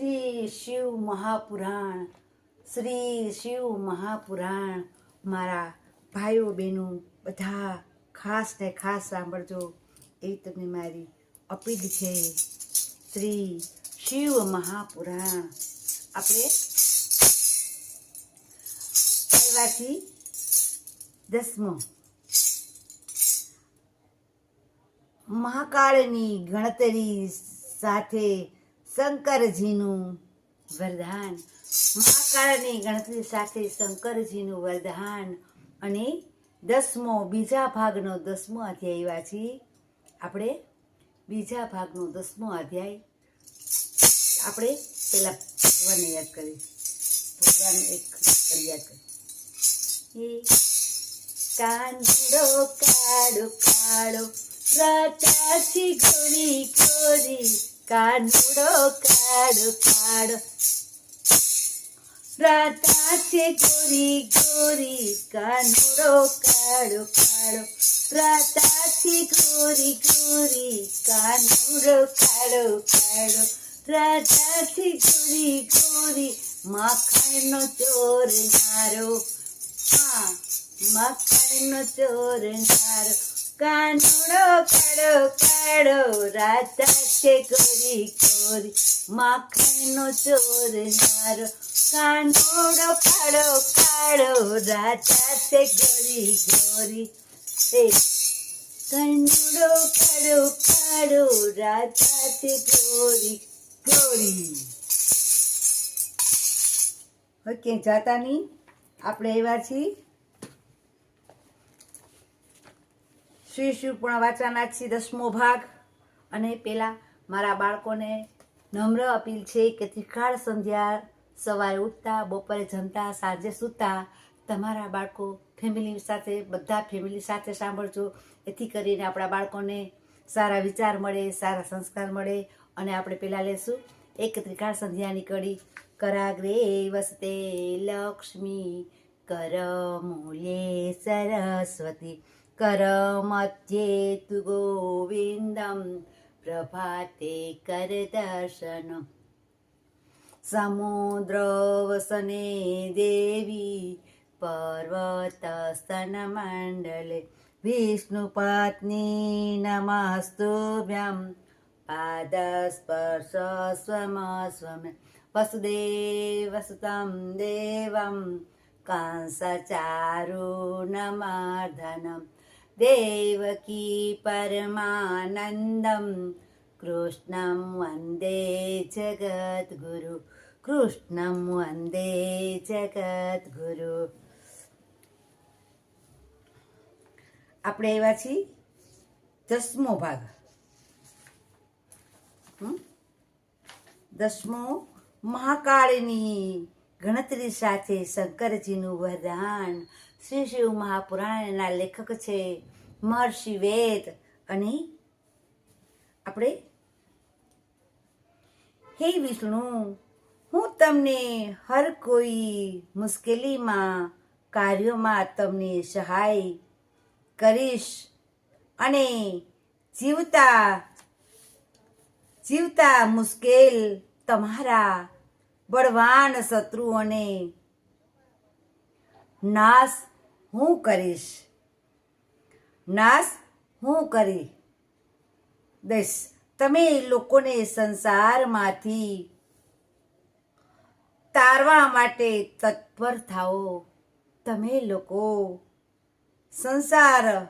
શ્રી શિવ મહાપુરાણ, શ્રી શિવ મહાપુરાણ મારા ભાઈઓ બહેનો બધા ખાસ ને ખાસ સાંભળજો. એ તમને મારી અપીલ છે. શ્રી શિવ મહાપુરાણ. આપણે આવ્યાથી દસમો. મહાકાળની ગણતરી સાથે શંકરજીનું વરદાન. મહાકાળની ગણતરી સાથે શંકરજીનું વરદાન. અને દસમો, બીજા ભાગનો દસમો અધ્યાય વાંચી આપણે બીજા ભાગનો દસમો અધ્યાય આપણે પહેલાં ભગવાનને યાદ કરીએ. ભગવાન એક યાદ કરી કાંદો કાળો કાળો રાતાથી ગોરી ગોરી કાંદો કાડ કાડ રાતા છે ગોરી ગોરી, કાનુડો કાળો કાળો છે ગોરી ગોરી, કાનુડો કાળો કાળો છે ગોરી ગોરી માખણનો ચોર નારો, હા, માખણનો ચોર નારો. કાનુડો કાળો કાળો રાતા છે ગોરી ગોરી માખણનો ચોર નારો. કાનુડો કાળો કાળો રાતા છે ગોરી ગોરી એ, કાનુડો કાળો કાળો રાતા છે ગોરી ગોરી ક્યાંય જાતા નહીં? આપણે એવા છીએ? શ્રી શિવપૂર્ણ વાંચવાના છીએ દસમો ભાગ. અને પેલા મારા બાળકોને નમ્ર અપીલ છે કે ત્રિકાળ સંધ્યા સવારે ઉઠતા, બપોરે જમતા, સાંજે સૂતા તમારા બાળકો ફેમિલી સાથે, બધા ફેમિલી સાથે સાંભળજો. એથી કરીને આપણા બાળકોને સારા વિચાર મળે, સારા સંસ્કાર મળે. અને આપણે પહેલાં લેશું. એક ત્રિકાળ સંધ્યાની કડી. કરાગ્રે વસતે લક્ષ્મી કરમૂલે સરસ્વતી. करमध्ये तु गोविन्दं प्रभाते करदर्शनं समुद्रवसने देवी पर्वतस्तनमण्डले। विष्णुपत्नी नमस्तुभ्यं। पादस्पर्शस्वमस्वमे। वसुदेवसुतं देवं। कंसचारुणमर्धनम् સ્વમ परमानन्दं। कृष्णं वन्दे जगद्गुरु। कृष्णं वन्दे જગદ્ગુરુ આપણે એવા છીએ? દસમો ભાગ? દસમો મહાકાળની ગણતરી સાથે શંકરજીનું વરદાન શ્રી શિવ મહાપુરાણના લેખક છે મહર્ષિ વેદ અને આપણે હે વિષ્ણુ, હું તમને હર કોઈ મુશ્કેલીમાં, કાર્યોમાં તમને સહાય કરીશ અને જીવતા જીવતા મુશ્કેલ તમારા બળવાન શત્રુઓને નાશ હું કરીશ? નાશ હું કરી? દઈશ તમે લોકોને સંસારમાંથી તારવા માટે તત્પર થાઓ. તમે લોકો સંસાર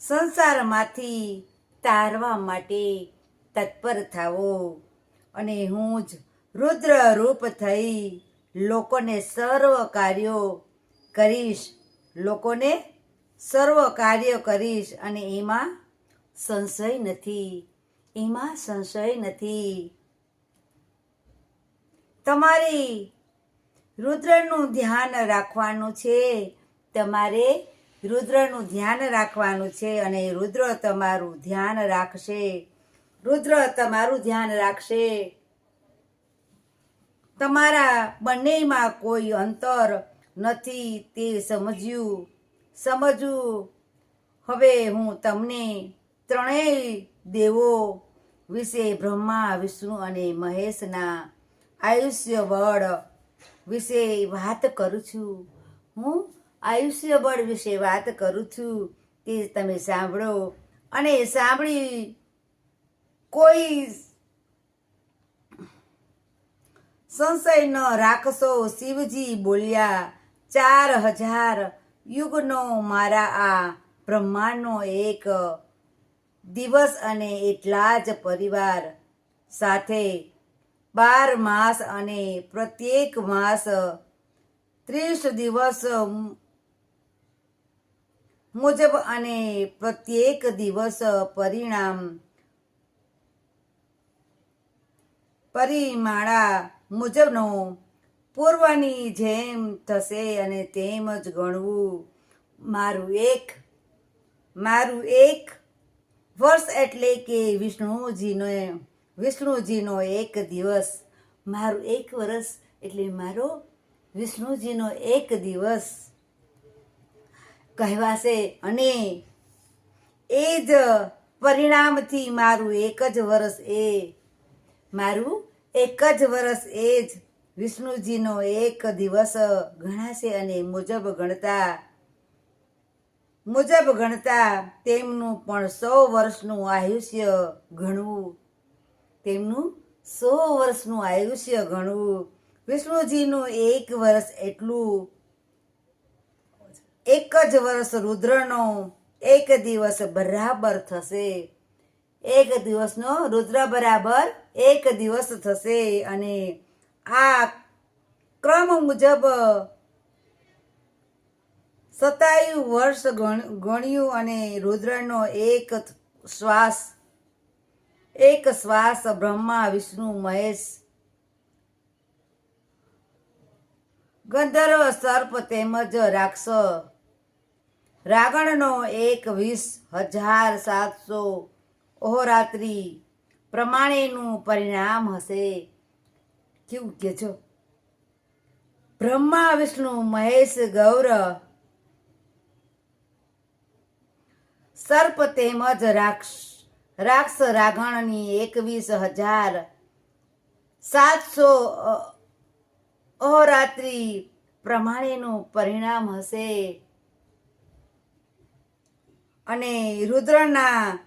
સંસારમાંથી તારવા માટે તત્પર થાવો અને હું જ રુદ્ર રૂપ થઈ લોકોને સર્વ કાર્યો કરીશ, લોકોને સર્વ કાર્ય કરીશ અને એમાં સંશય નથી, એમાં સંશય નથી. તમારી રુદ્રનું ધ્યાન રાખવાનું છે, તમારે રુદ્રનું ધ્યાન રાખવાનું છે અને રુદ્ર તમારું ધ્યાન રાખશે, રુદ્ર તમારું ધ્યાન રાખશે. તમારા બંનેમાં કોઈ અંતર નથી તે સમજ્યું. સમજવું હવે હું તમને ત્રણેય દેવો વિશે બ્રહ્મા, વિષ્ણુ અને મહેશના આયુષ્ય બળ વિશે વાત કરું છું. હું આયુષ્ય બળ વિશે વાત કરું છું તે તમે સાંભળો અને સાંભળી કોઈ સંશય ન રાખશો શિવજી બોલ્યા, ચાર હજાર યુગનો મારા આ બ્રહ્માંડનો એક દિવસ અને એટલા જ પરિવાર સાથે બાર માસ અને પ્રત્યેક માસ ત્રીસ દિવસ મુજબ અને પ્રત્યેક દિવસ પરિણામ પરિમાળા મુજબનો પૂર્વની જેમ થશે અને તેમ જ ગણવું. મારું એક મારું એક વર્ષ એટલે કે વિષ્ણુજીનો વિષ્ણુજીનો એક દિવસ. મારું એક વર્ષ એટલે મારો વિષ્ણુજીનો એક દિવસ. કહેવાશે અને એ જ પરિણામથી મારું એક જ વર્ષ એ મારું એક જ વર્ષ એ જ વિષ્ણુજીનો એક દિવસ ગણાશે અને મુજબ ગણતા મુજબ ગણતા તેમનું પણ સો વર્ષનું આયુષ્ય ગણવું. તેમનું સો વર્ષનું આયુષ્ય ગણવું. વિષ્ણુજીનું એક વર્ષ એટલું. એક જ વર્ષ રુદ્રનો એક દિવસ બરાબર થશે. એક દિવસનો રુદ્ર બરાબર એક દિવસ થશે અને આ ક્રમ મુજબ સતાયુ વર્ષ ગણ- ગણ્યું અને રુદ્રનો એક શ્વાસ એક શ્વાસ બ્રહ્મા, વિષ્ણુ, મહેશ, ગંધર્વ, સર્પ તેમજ રાક્ષસ રાગણનો એક વીસ હજાર સાતસો ઓહરાત્રી પ્રમાણેનું પરિણામ હશે. કેવું કે છો? બ્રહ્મા, વિષ્ણુ, મહેશ, ગૌર, સર્પ તેમજ રાક્ષ રાક્ષ રાગણની એકવીસ હજાર સાતસો અહોરાત્રી પ્રમાણેનું પરિણામ હશે. અને રુદ્રના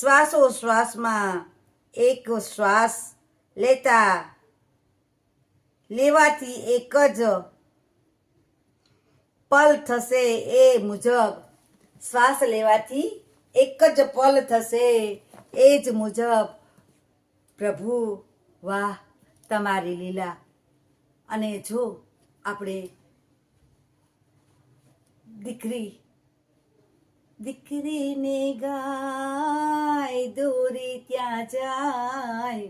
શ્વાસોશ્વાસમાં એક શ્વાસ લેતા લેવાથી એક જ પલ થશે એ મુજબ. શ્વાસ લેવાથી એક જ પલ થશે એ જ મુજબ. પ્રભુ, વાહ, તમારી લીલા. અને જો આપણે દીકરી દીકરીને ગાય દોરી ત્યાં જાય.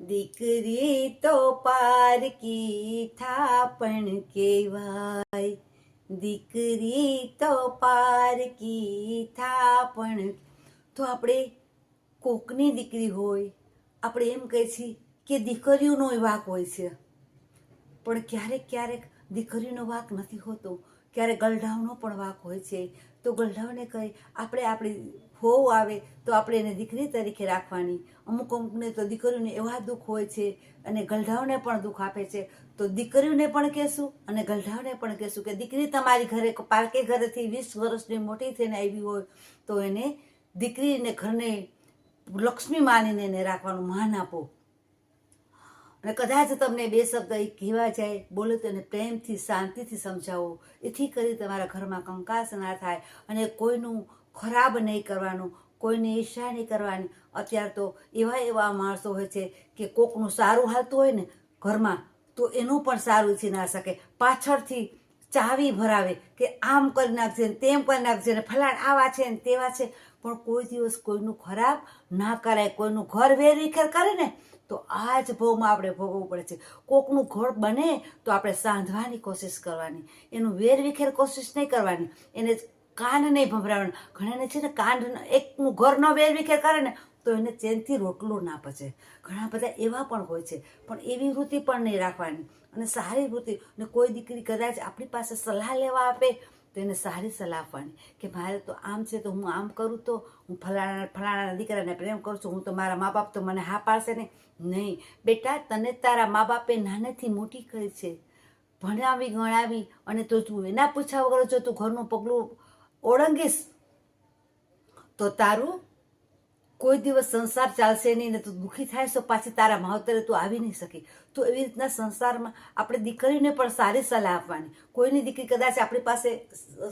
દીકરી તો પારકી થાપણ કહેવાય. દીકરી તો પારકી થાપણ. તો આપણે કોકની દીકરી હોય, આપણે એમ કહે છીએ કે દીકરીઓનો વાક હોય છે. પણ ક્યારેક ક્યારેક દીકરીનો વાક નથી હોતો. ક્યારેક ગલઢાવનો પણ વાક હોય છે, તો ગલઢાવને કહે, આપણે આપણી હોવ આવે તો આપણે એને દીકરી તરીકે રાખવાની. અમુક અમુકને તો દીકરીઓને એવા દુઃખ હોય છે અને ગલઢાવને પણ દુઃખ આપે છે. તો દીકરીઓને પણ કહેશું અને ગલઢાવને પણ કહેશું કે, દીકરી તમારી ઘરે પારકે ઘરેથી વીસ વર્ષની મોટી થઈને આવી હોય તો એને દીકરીને ઘરને લક્ષ્મી માનીને એને રાખવાનું માન આપો. અને કદાચ તમને બે શબ્દ એ કહેવા જાય, બોલો તો એને પ્રેમથી, શાંતિથી સમજાવો. એથી કરી તમારા ઘરમાં કંકાસ ના થાય અને કોઈનું ખરાબ નહીં કરવાનું, કોઈને ઈર્ષા નહીં કરવાની. અત્યારે તો એવા એવા માણસો હોય છે કે કોકનું સારું હાલતું હોય ને ઘરમાં, તો એનું પણ સારું ઈચ્છી ના શકે. પાછળથી ચાવી ભરાવે કે આમ કરી નાખજે ને તેમ કરી નાખજે ને ફલાણ આવા છે ને તેવા છે. પણ કોઈ દિવસ કોઈનું ખરાબ ના કરાય, કોઈનું ઘર વેરવિખેર કરે ને, તો આ જ ભોગમાં આપણે ભોગવવું પડે છે. કોકનું ઘર બને તો આપણે સાંધવાની કોશિશ કરવાની. એનું વેરવિખેર કોશિશ નહીં કરવાની. એને કાન નહીં ભભરાવવાનું. ઘણાને છે ને કાન એકનું ઘર ન વેરવિખેર કરે ને તો એને ચેનથી રોટલો ના પચે. ઘણા બધા એવા પણ હોય છે, પણ એવી વૃત્તિ પણ નહીં રાખવાની. અને સારી વૃત્તિ, અને કોઈ દીકરી કદાચ આપણી પાસે સલાહ લેવા આપે, તો એને સારી સલાહ આપવાની. કે મારે તો આમ છે તો હું આમ કરું તો હું ફલાણા, ફલાણાના દીકરાને પ્રેમ કરું છું, હું તો મારા મા બાપ તો મને હા પાડશે ને. નહીં. બેટા, તને તારા મા બાપે નાનેથી મોટી કરી છે. ભણાવી, ગણાવી, અને તો તું એના પૂછા વગર જો તું ઘરનું પગલું ઓળંગીશ, તો તારું કોઈ દિવસ સંસાર ચાલશે નહીં ને તું દુઃખી થાય તો પાછી તારા માવતરે તું આવી નહીં શકી. તો એવી રીતના સંસારમાં આપણે દીકરીને પણ સારી સલાહ આપવાની. કોઈની દીકરી કદાચ આપણી પાસે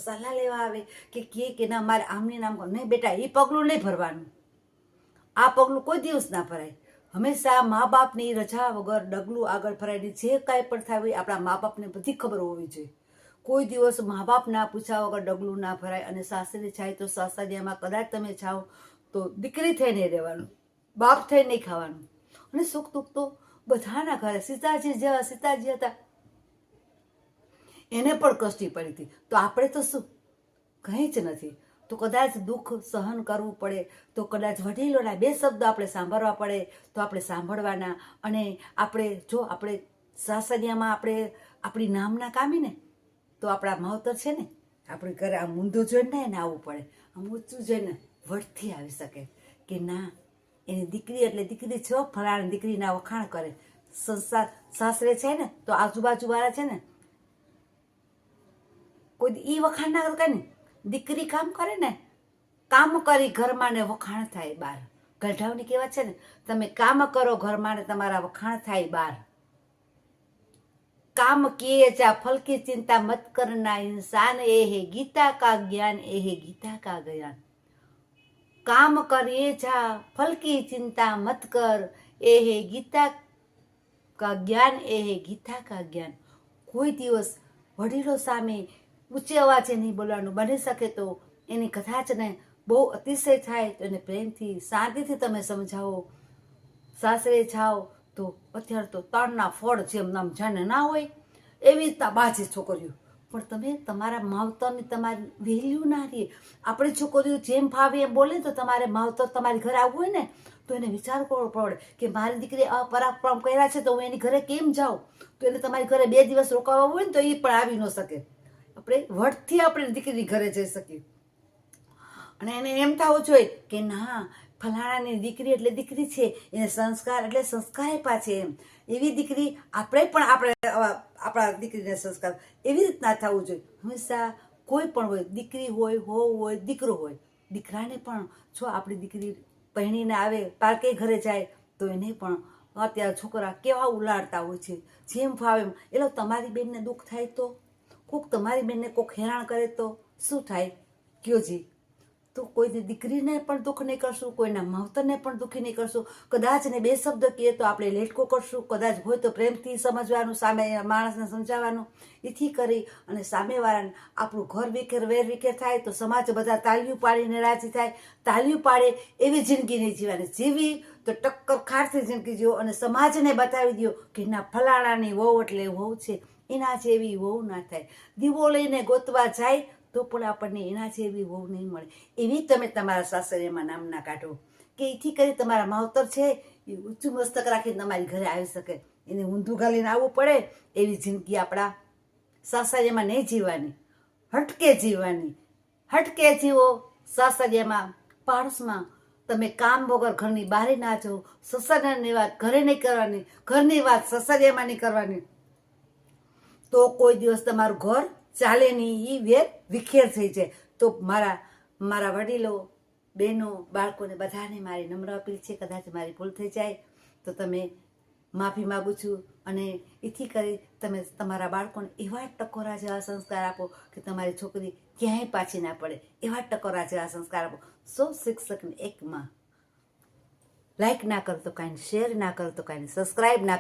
સલાહ લેવા આવે કે કે કે ના, મારે આમની નામ નહીં બેટા, એ પગલું નહીં ભરવાનું. આ પગલું કોઈ દિવસ ના ભરાય. હંમેશા મા બાપની રજા વગર ડગલું આગળ ભરાયની જે કાંઈ પણ થાય હોય આપણા મા બાપને બધી ખબર હોવી જોઈએ. કોઈ દિવસ મા બાપ ના પૂછા વગર ડગલું ના ભરાય અને સાસરી જાય તો સાસરિયામાં કદાચ તમે જાઓ તો દીકરી થઈ નહીં રહેવાનું, બાપ થઈ નહીં ખાવાનું. અને સુખ દુઃખ તો બધાના ઘરે, સીતાજી જેવા, સીતાજી હતા. એને પણ કષ્ટી પડી હતી. તો આપણે તો શું? કંઈ જ નથી. તો કદાચ દુઃખ સહન કરવું પડે, તો કદાચ વડીલોના બે શબ્દ આપણે સાંભળવા પડે, તો આપણે સાંભળવાના. અને આપણે, જો આપણે સાસરિયામાં આપણે આપણી નામના કામીને, તો આપણા માવતર છે ને, આપણે ઘરે આ ઊંધું જોઈને ને આવવું પડે. આમ ઊંચું જોઈને. વળથી આવી શકે. કે ના, એની દીકરી એટલે દીકરી છો ફલાણ દીકરીના વખાણ કરે. સંસાર સાસરે છે ને, તો આજુબાજુવાળા છે ને, કોઈ એ વખાણ ના કરે ને. દીકરી કામ કરે ને, કામ કરી ઘરમાં ને વખાણ થાય બહાર ગઢાવની કહેવાત છે ને, તમે કામ કરો ઘરમાં ને તમારા વખાણ થાય બહાર કામ કિએ જા, ફલકી ચિંતા મત કરના ઇન્સાન એ હે ગીતા કા જ્ઞાન, એ હે ગીતા કા જ્ઞાન. કામ કરીએ જા, ફલકી ચિંતા મત કર, એ હે ગીતા કા જ્ઞાન, એ હે ગીતા કા જ્ઞાન. કોઈ દિવસ વડીલો સામે ઊંચે અવાજે નહીં બોલવાનું બની શકે તો એની કથા જ ને બહુ અતિશય થાય તો એને પ્રેમથી, શાંતિથી તમે સમજાવો. સાસરે જાઓ તો અત્યારે તો તણના ફળ જેમ નામ જાણે ના હોય, એવી રીતના બાજી છોકરીઓ. પણ તમે તમારા માવતરની તમારી વેલ્યુ ના રહીએ આપણે છોકરીઓ જેમ ફાવે એમ બોલે તો તમારે માવતર તમારી ઘરે આવવું હોય ને, તો એને વિચાર કરવો પડે કે મારી દીકરી આ પરાક્રમ કર્યા છે તો હું એની ઘરે કેમ જાઉં? તો એને તમારી ઘરે બે દિવસ રોકાવા હોય ને તો એ પણ આવી ન શકે. આપણે વટથી આપણે દીકરી ઘરે જઈ શકીએ. અને એને એમ થવું જોઈએ કે ના ફલાણાની દીકરી એટલે દીકરી છે, એને સંસ્કાર એટલે સંસ્કાર આપ્યા છે. એમ એવી દીકરી આપણે પણ આપણે આપણા દીકરીને સંસ્કાર એવી રીતના થવું જોઈએ. હંમેશા કોઈ પણ હોય, દીકરી હોય હોવ હોય, દીકરો હોય, દીકરાને પણ જો આપણી દીકરી પહેણીને આવે, પાર્કે ઘરે જાય, તો એને પણ અત્યારે છોકરા કેવા ઉલાડતા હોય છે, જેમ ફાવે એમ. એટલે તમારી બેનને દુઃખ થાય તો? કોક તમારી બેનને કોક હેરાન કરે તો? શું થાય? કયો જી? તો કોઈ દીકરીને પણ દુઃખ નહીં કરશું, કોઈના માવતરને પણ દુઃખી નહીં કરશું. કદાચ ને બે શબ્દ કહીએ તો આપણે લેટકો કરશું, કદાચ હોય તો પ્રેમથી સમજવાનું, સામે માણસને સમજાવવાનું. એથી કરી અને સામેવાળાને આપણું ઘર વિખેર, વેર વિખેર થાય તો સમાજ બધા તાલિયું પાડીને રાજી થાય. તાળીઓ પાડે એવી જિંદગી નહીં જીવવાની. જીવી તો ટક્કર ખારથી જિંદગી જીવો અને સમાજને બતાવી દો કે ના ફલાણાની વહુ એટલે વહુ છે. એના જેવી વહુ ના થાય. દીવો લઈને ગોતવા જાય તો પણ આપણને એના જેવી વહુ નહીં મળે. એવી તમે તમારા સાસરીમાં નામ ના કાઢો કે એથી કરી તમારા માવતર છે એ ઊંચું મસ્તક રાખીને તમારી ઘરે આવી શકે. એને ઊંધું ગાલીને આવવું પડે એવી જિંદગી આપણા સાસરિયામાં નહીં જીવવાની. હટકે જીવવાની. હટકે જીવો સાસરિયામાં, પાડોશમાં. તમે કામ વગર ઘરની બહાર ના જાઓ. સસરાની વાત ઘરે નહીં કરવાની. ઘરની વાત સસરિયામાં નહીં કરવાની. તો કોઈ દિવસ તમારું ઘર ચાલે નહીં એ વેર વિખેર થઈ જાય. તો મારા મારા વડીલો, બહેનો, બાળકોને બધાને મારી નમ્ર અપીલ છે, કદાચ મારી ભૂલ થઈ જાય, તો તમે માફી માગું છું અને એથી કરી તમે તમારા બાળકોને એવા ટકોરા જેવા સંસ્કાર આપો કે તમારી છોકરી ક્યાંય પાછી ના પડે. એવા ટકોરા જેવા સંસ્કાર આપો. સૌ શિક્ષકને એકમાં લાઈક ના કરો તો કાંઈ શેર ના કરો તો કાંઈ સબસ્ક્રાઈબ ના